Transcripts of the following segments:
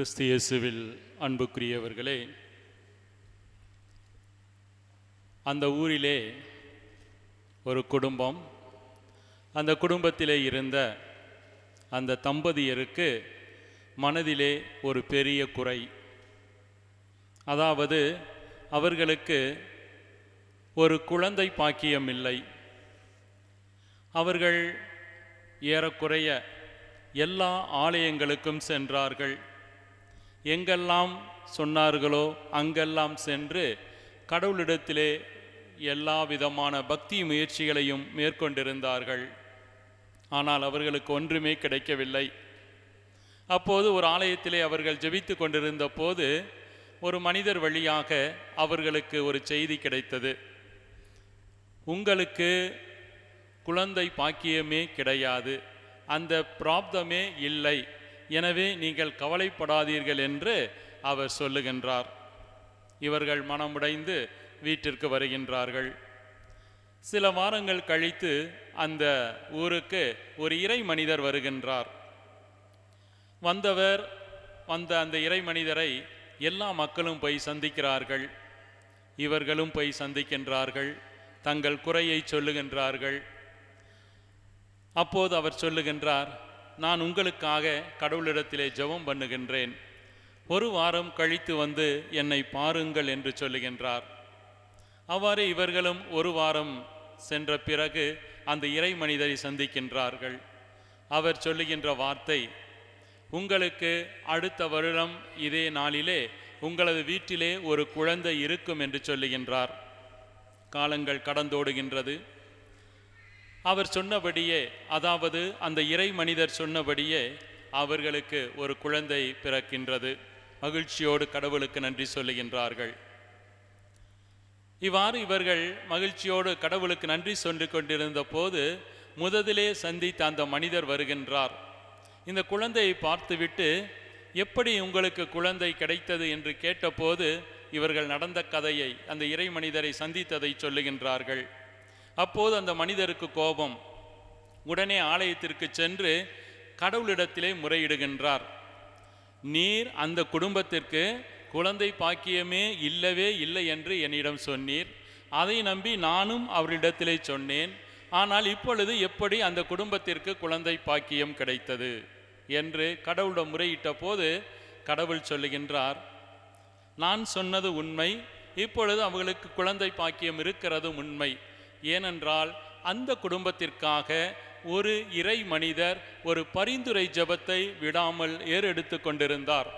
கிறிஸ்து இயேசுவில் அன்புக்குரியவர்களே அந்த ஊரிலே ஒரு குடும்பம் அந்த குடும்பத்திலே இருந்த அந்த தம்பதியருக்கு மனதிலே ஒரு பெரிய குறை. அதாவது அவர்களுக்கு ஒரு குழந்தை பாக்கியம் இல்லை. அவர்கள் ஏறக்குறைய எல்லா ஆலயங்களுக்கும் சென்றார்கள். எங்கெல்லாம் சொன்னார்களோ அங்கெல்லாம் சென்று கடவுளிடத்திலே எல்லா விதமான பக்தி முயற்சிகளையும் மேற்கொண்டிருந்தார்கள். ஆனால் அவர்களுக்கு ஒன்றுமே கிடைக்கவில்லை. அப்போது ஒரு ஆலயத்திலே அவர்கள் ஜெபித்து கொண்டிருந்த போது ஒரு மனிதர் வழியாக அவர்களுக்கு ஒரு செய்தி கிடைத்தது. உங்களுக்கு குழந்தை பாக்கியமே கிடையாது. அந்த பிராப்தமே இல்லை. எனவே நீங்கள் கவலைப்படாதீர்கள் என்று அவர் சொல்லுகின்றார். இவர்கள் மனமுடைந்து வீட்டிற்கு வருகின்றார்கள். சில வாரங்கள் கழித்து அந்த ஊருக்கு ஒரு இறை மனிதர் வருகின்றார். வந்தவர் வந்த அந்த இறை மனிதரை எல்லா மக்களும் போய் சந்திக்கிறார்கள். இவர்களும் போய் சந்திக்கின்றார்கள். தங்கள் குறையை சொல்லுகின்றார்கள். அப்போது அவர் சொல்லுகின்றார் நான் உங்களுக்காக கடவுளிடத்திலே ஜெபம் பண்ணுகின்றேன். ஒரு வாரம் கழித்து வந்து என்னை பாருங்கள் என்று சொல்லுகின்றார். அவ்வாறு இவர்களும் ஒரு வாரம் சென்ற பிறகு அந்த இறை மனிதரை சந்திக்கின்றார்கள். அவர் சொல்லுகின்ற வார்த்தை உங்களுக்கு அடுத்த வருடம் இதே நாளிலே உங்களது வீட்டிலே ஒரு குழந்தை இருக்கும் என்று சொல்லுகின்றார். காலங்கள் கடந்தோடுகின்றது. அவர் சொன்னபடியே அதாவது அந்த இறை மனிதர் சொன்னபடியே அவர்களுக்கு ஒரு குழந்தை பிறக்கின்றது. மகிழ்ச்சியோடு கடவுளுக்கு நன்றி சொல்லுகின்றார்கள். இவ்வாறு இவர்கள் மகிழ்ச்சியோடு கடவுளுக்கு நன்றி சொல்லி கொண்டிருந்த போது முதலிலே சந்தித்த அந்த மனிதர் வருகின்றார். இந்த குழந்தையை பார்த்துவிட்டு எப்படி உங்களுக்கு குழந்தை கிடைத்தது? என்று கேட்டபோது இவர்கள் நடந்த கதையை அந்த இறை மனிதரை சந்தித்ததை சொல்லுகின்றார்கள். அப்போது அந்த மனிதருக்கு கோபம். உடனே ஆலயத்திற்கு சென்று கடவுளிடத்திலே முறையிடுகின்றார். நீர் அந்த குடும்பத்திற்கு குழந்தை பாக்கியமே இல்லவே இல்லை என்று என்னிடம் சொன்னீர். அதை நம்பி நானும் அவரிடத்திலே சொன்னேன். ஆனால் இப்பொழுது எப்படி அந்த குடும்பத்திற்கு குழந்தை பாக்கியம் கிடைத்தது? என்று கடவுளிடம் முறையிட்ட போது கடவுள் சொல்லுகின்றார். நான் சொன்னது உண்மை. இப்பொழுது அவர்களுக்கு குழந்தை பாக்கியம் இருக்கிறது உண்மை. ஏனென்றால் அந்த குடும்பத்திற்காக ஒரு இறை மனிதர் ஒரு பரிந்துரை ஜெபத்தை விடாமல் ஏறெடுத்து கொண்டிருந்தார்.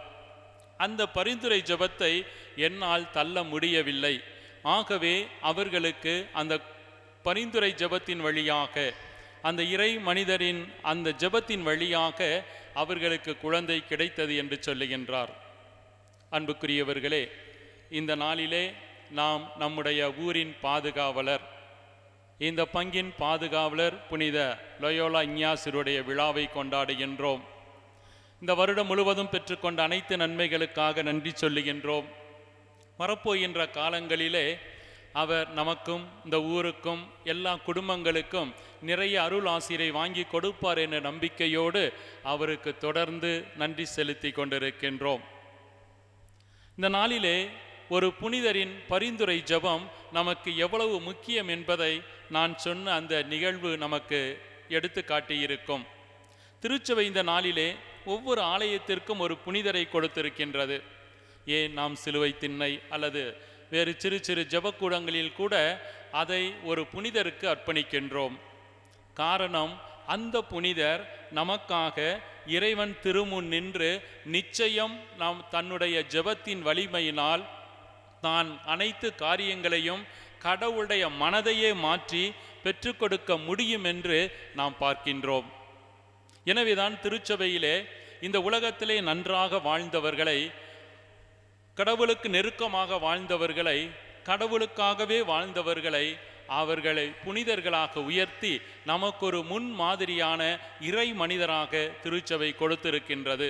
அந்த பரிந்துரை ஜெபத்தை என்னால் தள்ள முடியவில்லை. ஆகவே அவர்களுக்கு அந்த பரிந்துரை ஜெபத்தின் வழியாக அந்த இறை மனிதரின் அந்த ஜெபத்தின் வழியாக அவர்களுக்கு குழந்தை கிடைத்தது என்று சொல்லுகின்றார். அன்புக்குரியவர்களே இந்த நாளிலே நாம் நம்முடைய ஊரின் பாதுகாவலர் இந்த பங்கின் பாதுகாவலர் புனித லொயோலா இஞ்ஞாசிருடைய விழாவை கொண்டாடுகின்றோம். இந்த வருடம் முழுவதும் பெற்றுக்கொண்ட அனைத்து நன்மைகளுக்காக நன்றி சொல்லுகின்றோம். வரப்போகின்ற காலங்களிலே அவர் நமக்கும் இந்த ஊருக்கும் எல்லா குடும்பங்களுக்கும் நிறைய அருள் ஆசிரியை வாங்கி கொடுப்பார் என்ற நம்பிக்கையோடு அவருக்கு தொடர்ந்து நன்றி செலுத்தி கொண்டிருக்கின்றோம். இந்த நாளிலே ஒரு புனிதரின் பரிந்துரை ஜெபம் நமக்கு எவ்வளவு முக்கியம் என்பதை நான் சொன்ன அந்த நிகழ்வு நமக்கு எடுத்து காட்டியிருக்கும். திருச்சபை இந்த நாளிலே ஒவ்வொரு ஆலயத்திற்கும் ஒரு புனிதரை கொடுத்திருக்கின்றது. ஏன் நாம் சிலுவை திண்ணை அல்லது வேறு சிறு சிறு ஜெபக்கூடங்களில் கூட அதை ஒரு புனிதருக்கு அர்ப்பணிக்கின்றோம். காரணம் அந்த புனிதர் நமக்காக இறைவன் திருமுன் நின்று நிச்சயம் நாம் தன்னுடைய ஜெபத்தின் வலிமையினால் தான் அனைத்து காரியங்களையும் கடவுளுடைய மனதையே மாற்றி பெற்றுக்கொடுக்க முடியும் என்று நாம் பார்க்கின்றோம். எனவேதான் திருச்சபையிலே இந்த உலகத்திலே நன்றாக வாழ்ந்தவர்களை கடவுளுக்கு நெருக்கமாக வாழ்ந்தவர்களை கடவுளுக்காகவே வாழ்ந்தவர்களை அவர்களை புனிதர்களாக உயர்த்தி நமக்கு ஒரு முன் மாதிரியான இறை மனிதராக திருச்சபை கொடுத்திருக்கின்றது.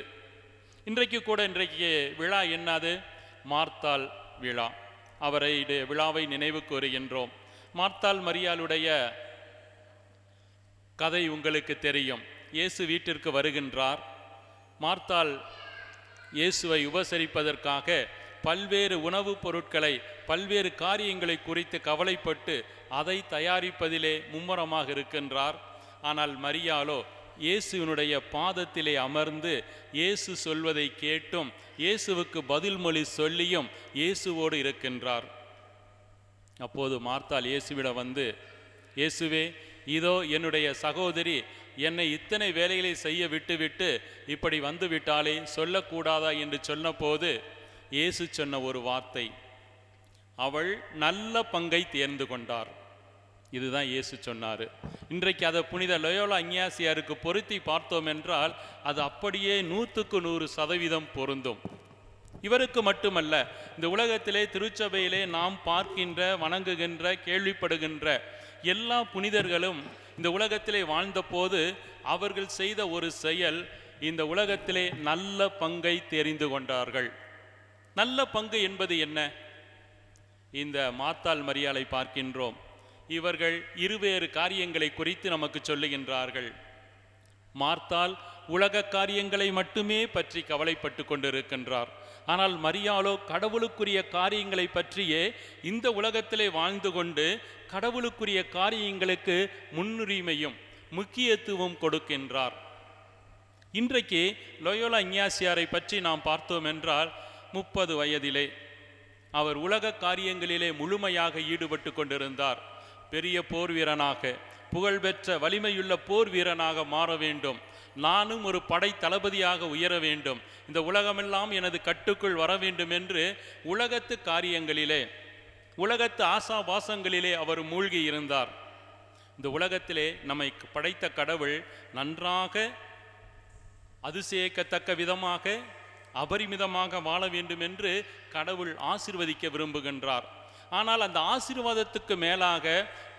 இன்றைக்கு கூட இன்றைக்கு விழா என்னது? மார்த்தாள் விழா. அவரை விழாவை நினைவு கூறுகின்றோம் மார்த்தால் மரியாளுடைய கதை உங்களுக்கு தெரியும். இயேசு வீட்டிற்கு வருகின்றார். மார்த்தால் இயேசுவை உபசரிப்பதற்காக பல்வேறு உணவுப் பொருட்களை பல்வேறு காரியங்களை குறித்து கவலைப்பட்டு அதை தயாரிப்பதிலே மும்முரமாக இருக்கின்றார். ஆனால் மரியாலோ இயேசுவினுடைய பாதத்திலே அமர்ந்து இயேசு சொல்வதை கேட்டும் இயேசுவுக்கு பதில் மொழி சொல்லியும் இயேசுவோடு இருக்கின்றார். அப்போது மார்த்தால் இயேசுவிடம் வந்து இயேசுவே இதோ என்னுடைய சகோதரி என்னை இத்தனை வேலைகளை செய்ய விட்டுவிட்டு இப்படி வந்துவிட்டாலே சொல்லக்கூடாதா? என்று சொன்னபோது இயேசு சொன்ன ஒரு வார்த்தை அவள் நல்ல பங்கை தேர்ந்து கொண்டார். இதுதான் இயேசு சொன்னார். இன்றைக்கு அதை புனித லயோலா அஞ்ஞாசியாருக்கு பொருத்தி பார்த்தோம் என்றால் அது அப்படியே நூற்றுக்கு நூறு சதவீதம் பொருந்தும். இவருக்கு மட்டுமல்ல இந்த உலகத்திலே திருச்சபையிலே நாம் பார்க்கின்ற வணங்குகின்ற கேள்விப்படுகின்ற எல்லா புனிதர்களும் இந்த உலகத்திலே வாழ்ந்தபோது அவர்கள் செய்த ஒரு செயல் இந்த உலகத்திலே நல்ல பங்கை தெரிந்து கொண்டார்கள். நல்ல பங்கு என்பது என்ன? இந்த மாத்தாள் மரியாதை பார்க்கின்றோம். இவர்கள் இருவேறு காரியங்களை குறித்து நமக்கு சொல்லுகின்றார்கள். மார்த்தால் உலக காரியங்களை மட்டுமே பற்றி கவலைப்பட்டு கொண்டிருக்கின்றார். ஆனால் மரியாளோ கடவுளுக்குரிய காரியங்களை பற்றியே இந்த உலகத்திலே வாழ்ந்து கொண்டு கடவுளுக்குரிய காரியங்களுக்கு முன்னுரிமையும் முக்கியத்துவம் கொடுக்கின்றார். இன்றைக்கு லொயோலா இஞ்ஞாசியாரை பற்றி நாம் பார்த்தோம் என்றால் முப்பது வயதிலே அவர் உலக காரியங்களிலே முழுமையாக ஈடுபட்டு கொண்டிருந்தார். பெரிய போர் வீரனாக புகழ்பெற்ற வலிமையுள்ள போர் வீரனாக மாற வேண்டும். நானும் ஒரு படை தளபதியாக உயர வேண்டும். இந்த உலகமெல்லாம் எனது கட்டுக்குள் வர வேண்டும் என்று உலகத்து காரியங்களிலே உலகத்து ஆசாபாசங்களிலே அவர் மூழ்கி இருந்தார். இந்த உலகத்திலே நம்மை படைத்த கடவுள் நன்றாக அதிசயிக்கத்தக்க விதமாக அபரிமிதமாக வாழ வேண்டும் என்று கடவுள் ஆசிர்வதிக்க விரும்புகின்றார். ஆனால் அந்த ஆசீர்வாதத்துக்கு மேலாக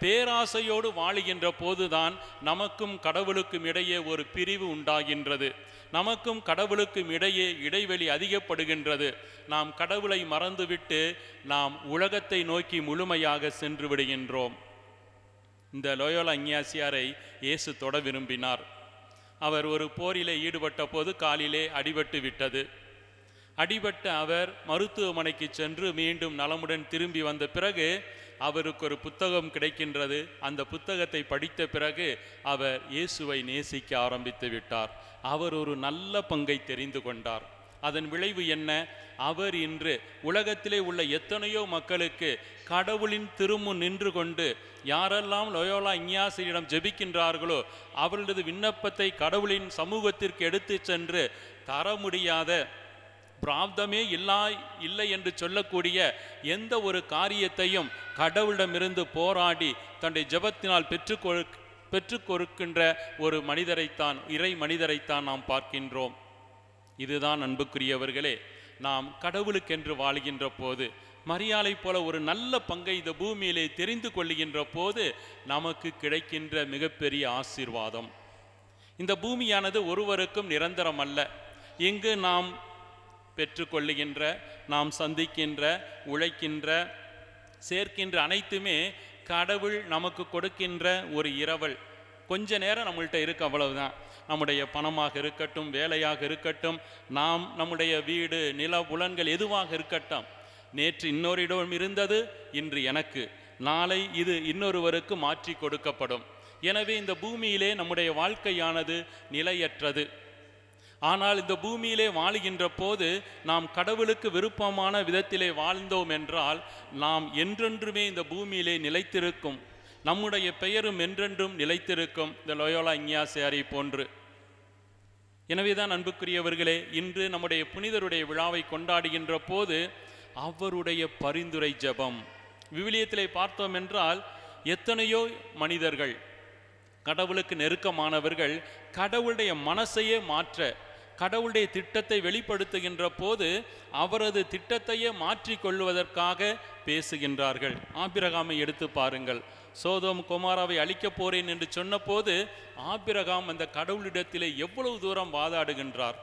பேராசையோடு வாழுகின்ற போதுதான் நமக்கும் கடவுளுக்கும் இடையே ஒரு பிரிவு உண்டாகின்றது. நமக்கும் கடவுளுக்கும் இடையே இடைவெளி அதிகப்படுகின்றது. நாம் கடவுளை மறந்துவிட்டு நாம் உலகத்தை நோக்கி முழுமையாக சென்று விடுகின்றோம். இந்த லோயோலா அஞ்ஞாசியாரை இயேசு தொட விரும்பினார். அவர் ஒரு போரிலே ஈடுபட்ட போது காலிலே அடிபட்டு விட்டது. அடிபட்ட அவர் மருத்துவமனைக்கு சென்று மீண்டும் நலமுடன் திரும்பி வந்த பிறகு அவருக்கு ஒரு புத்தகம் கிடைக்கின்றது. அந்த புத்தகத்தை படித்த பிறகு அவர் இயேசுவை நேசிக்க ஆரம்பித்து விட்டார். அவர் ஒரு நல்ல பங்கை தெரிந்து கொண்டார். அதன் விளைவு என்ன? அவர் இன்று உலகத்திலே உள்ள எத்தனையோ மக்களுக்கு கடவுளின் திருமுன் நின்று கொண்டு யாரெல்லாம் லோயோலா இஞ்ஞாசியிடம் ஜெபிக்கின்றார்களோ அவர்களது விண்ணப்பத்தை கடவுளின் சமூகத்திற்கு எடுத்து சென்று தர முடியாத பிராப்தமே இல்லா இல்லை என்று சொல்லக்கூடிய எந்த ஒரு காரியத்தையும் கடவுளிடமிருந்து போராடி தன்னுடைய ஜெபத்தினால் பெற்றுக்கொ பெற்றுக்கொடுக்கின்ற ஒரு மனிதரைத்தான் இறை மனிதரைத்தான் நாம் பார்க்கின்றோம். இதுதான் அன்புக்குரியவர்களே நாம் கடவுளுக்கென்று வாழ்கின்ற போது மரியாதை போல ஒரு நல்ல பங்கை இந்த பூமியிலே தெரிந்து கொள்ளுகின்ற போது நமக்கு கிடைக்கின்ற மிகப்பெரிய ஆசீர்வாதம். இந்த பூமியானது ஒருவருக்கும் நிரந்தரம் அல்ல. இங்கு நாம் பெற்றுக்கொள்ளுகின்ற நாம் சந்திக்கின்ற உழைக்கின்ற சேர்க்கின்ற அனைத்துமே கடவுள் நமக்கு கொடுக்கின்ற ஒரு இரவல். கொஞ்ச நேரம் நம்மள்கிட்ட இருக்கு அவ்வளவுதான். நம்முடைய பணமாக இருக்கட்டும் வேலையாக இருக்கட்டும் நாம் நம்முடைய வீடு நில புலன்கள் எதுவாக இருக்கட்டும். நேற்று இன்னொருடம் இருந்தது இன்று எனக்கு. நாளை இது இன்னொருவருக்கு மாற்றி கொடுக்கப்படும். எனவே இந்த பூமியிலே நம்முடைய வாழ்க்கையானது நிலையற்றது. ஆனால் இந்த பூமியிலே வாழுகின்ற போது நாம் கடவுளுக்கு விருப்பமான விதத்திலே வாழ்ந்தோம் என்றால் நாம் என்றென்றுமே இந்த பூமியிலே நிலைத்திருக்கும். நம்முடைய பெயரும் என்றென்றும் நிலைத்திருக்கும். இந்த லொயோலா இங்கியாசியாரி போன்று. எனவேதான் அன்புக்குரியவர்களே இன்று நம்முடைய புனிதருடைய விழாவை கொண்டாடுகின்ற போது அவருடைய பரிந்துரை ஜெபம். விவிலியத்திலே பார்த்தோம் என்றால் எத்தனையோ மனிதர்கள் கடவுளுக்கு நெருக்கமானவர்கள் கடவுளுடைய மனசையே மாற்ற கடவுளுடைய திட்டத்தை வெளிப்படுத்துகின்ற போது அவரது திட்டத்தையே மாற்றிக் கொள்வதற்காக பேசுகின்றார்கள். ஆபிரகாமை எடுத்து பாருங்கள். சோதோம் குமாராவை அழிக்கப் போறேன் என்று சொன்னபோது ஆபிரகாம் அந்த கடவுளிடத்திலே எவ்வளவு தூரம் வாதாடுகின்றார்.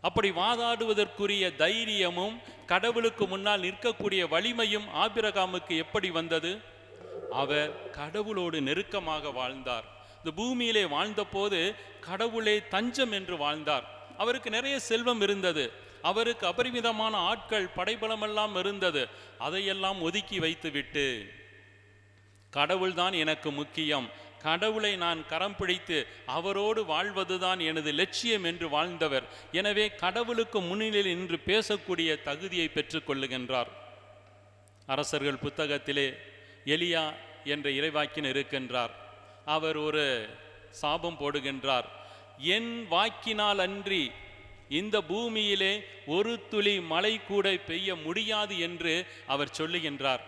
அப்படி வாதாடுவதற்குரிய தைரியமும் கடவுளுக்கு முன்னால் நிற்கக்கூடிய வலிமையும் ஆபிரகாமுக்கு எப்படி வந்தது? அவர் கடவுளோடு நெருக்கமாக வாழ்ந்தார். இந்த பூமியிலே வாழ்ந்தபோது கடவுளே தஞ்சம் என்று வாழ்ந்தார். அவருக்கு நிறைய செல்வம் இருந்தது. அவருக்கு அபரிமிதமான ஆட்கள் படைபலமெல்லாம் இருந்தது. அதையெல்லாம் ஒதுக்கி வைத்துவிட்டு கடவுள்தான் எனக்கு முக்கியம். கடவுளை நான் கரம் பிடித்து அவரோடு வாழ்வதுதான் எனது லட்சியம் என்று வாழ்ந்தவர். எனவே கடவுளுக்கு முன்னிலையில் நின்று பேசக்கூடிய தகுதியை பெற்றுக்கொள்ளுகின்றார் அரசர்கள் புத்தகத்திலே எலியா என்ற இறைவாக்கின் இருக்கின்றார். அவர் ஒரு சாபம் போடுகின்றார். என் வாக்கினால் அன்றி இந்த பூமியிலே ஒரு துளி மழை கூட பெய்ய முடியாது என்று அவர் சொல்லுகின்றார்.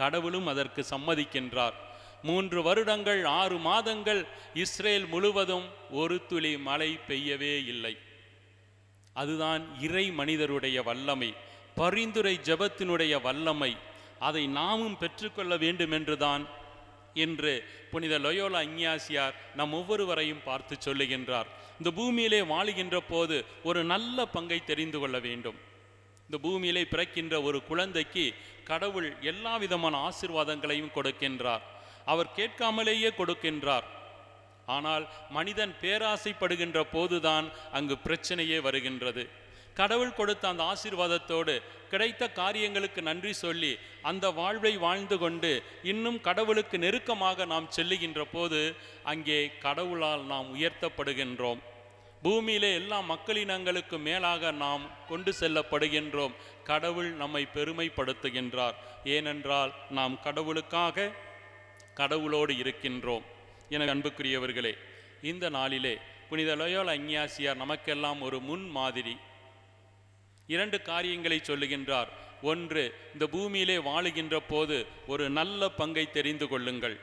கடவுளும் அதற்கு சம்மதிக்கின்றார். மூன்று வருடங்கள் ஆறு மாதங்கள் இஸ்ரேல் முழுவதும் ஒரு துளி மழை பெய்யவே இல்லை. அதுதான் இறை மனிதருடைய வல்லமை பரிந்துரை ஜெபத்தினுடைய வல்லமை. அதை நாமும் பெற்றுக்கொள்ள வேண்டும் என்றுதான் என்று புனித லொயோலா அஞ்ஞாசியார் நம் ஒவ்வொருவரையும் பார்த்து சொல்லுகின்றார். இந்த பூமியிலே வாழுகின்ற போது ஒரு நல்ல பங்கை தெரிந்து கொள்ள வேண்டும். இந்த பூமியிலே பிறக்கின்ற ஒரு குழந்தைக்கு கடவுள் எல்லா விதமான ஆசீர்வாதங்களையும் கொடுக்கின்றார். அவர் கேட்காமலேயே கொடுக்கின்றார். ஆனால் மனிதன் பேராசைப்படுகின்ற போதுதான் அங்கு பிரச்சனையே வருகின்றது. கடவுள் கொடுத்த அந்த ஆசீர்வாதத்தோடு கிடைத்த காரியங்களுக்கு நன்றி சொல்லி அந்த வாழ்வை வாழ்ந்து கொண்டு இன்னும் கடவுளுக்கு நெருக்கமாக நாம் செல்லுகின்ற போது அங்கே கடவுளால் நாம் உயர்த்தப்படுகின்றோம். பூமியிலே எல்லா மக்களினங்களுக்கு மேலாக நாம் கொண்டு செல்லப்படுகின்றோம். கடவுள் நம்மை பெருமைப்படுத்துகின்றார். ஏனென்றால் நாம் கடவுளுக்காக கடவுளோடு இருக்கின்றோம். என அன்புக்குரியவர்களே இந்த நாளிலே புனித லயோல அஞ்ஞாசியார் நமக்கெல்லாம் ஒரு முன் மாதிரி இரண்டு காரியங்களை சொல்லுகின்றார். ஒன்று இந்த பூமியிலே வாழுகின்ற போது ஒரு நல்ல பங்கை தெரிந்து கொள்ளுங்கள்.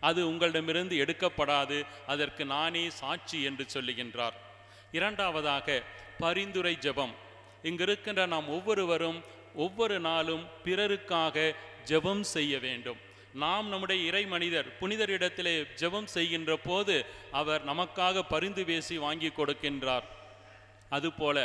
அது உங்களிடமிருந்து எடுக்கப்படாது அதற்கு நானே சாட்சி என்று சொல்லுகின்றார். இரண்டாவதாக பரிந்துரை ஜெபம். இங்கிருக்கின்ற நாம் ஒவ்வொருவரும் ஒவ்வொரு நாளும் பிறருக்காக ஜெபம் செய்ய வேண்டும். நாம் நம்முடைய இறை மனிதர் புனிதரிடத்திலே ஜெபம் செய்கின்ற போது அவர் நமக்காக பரிந்து பேசி வாங்கி கொடுக்கின்றார். அதுபோல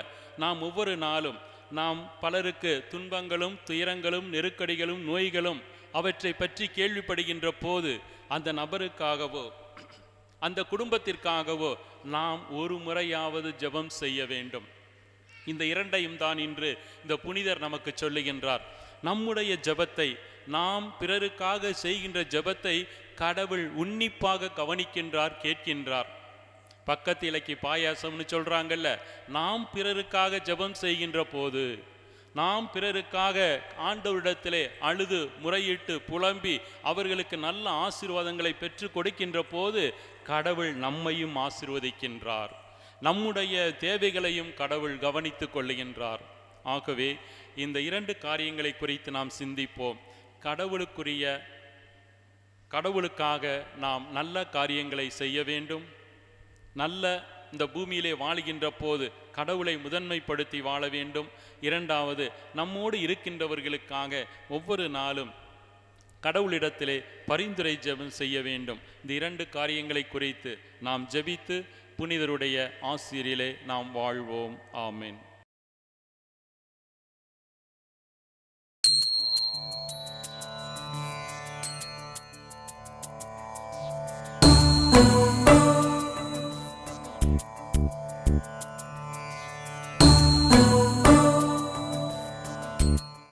நாம் ஒவ்வொரு நாளும் நாம் பலருக்கு துன்பங்களும் துயரங்களும் நெருக்கடிகளும் நோய்களும் அவற்றை பற்றி கேள்விப்படுகின்ற போது அந்த நபருக்காகவோ அந்த குடும்பத்திற்காகவோ நாம் ஒரு முறையாவது ஜெபம் செய்ய வேண்டும். இந்த இரண்டையும் தான் இன்று இந்த புனிதர் நமக்கு சொல்லுகின்றார். நம்முடைய ஜெபத்தை நாம் பிறருக்காக செய்கின்ற ஜெபத்தை கடவுள் உன்னிப்பாக கவனிக்கின்றார் கேட்கின்றார். பக்கத்து இலக்கி பாயாசம்னு சொல்றாங்கல்ல நாம் பிறருக்காக ஜெபம் செய்கின்ற போது நாம் பிறருக்காக ஆண்டவரிடத்திலே அழுது முறையிட்டு புலம்பி அவர்களுக்கு நல்ல ஆசீர்வாதங்களை பெற்று கொடுக்கின்ற போது கடவுள் நம்மையும் ஆசீர்வதிக்கின்றார். நம்முடைய தேவைகளையும் கடவுள் கவனித்து கொள்ளுகின்றார். ஆகவே இந்த இரண்டு காரியங்களை குறித்து நாம் சிந்திப்போம். கடவுளுக்குரிய கடவுளுக்காக நாம் நல்ல காரியங்களை செய்ய வேண்டும். நல்ல இந்த பூமியிலே வாழுகின்ற போது கடவுளை முதன்மைப்படுத்தி வாழ வேண்டும். இரண்டாவது நம்மோடு இருக்கின்றவர்களுக்காக ஒவ்வொரு நாளும் கடவுளிடத்திலே பரிந்துரை ஜெபம் செய்ய வேண்டும். இந்த இரண்டு காரியங்களை குறித்து நாம் ஜெபித்து புனிதருடைய ஆசிரியரிலே நாம் வாழ்வோம். ஆமேன்.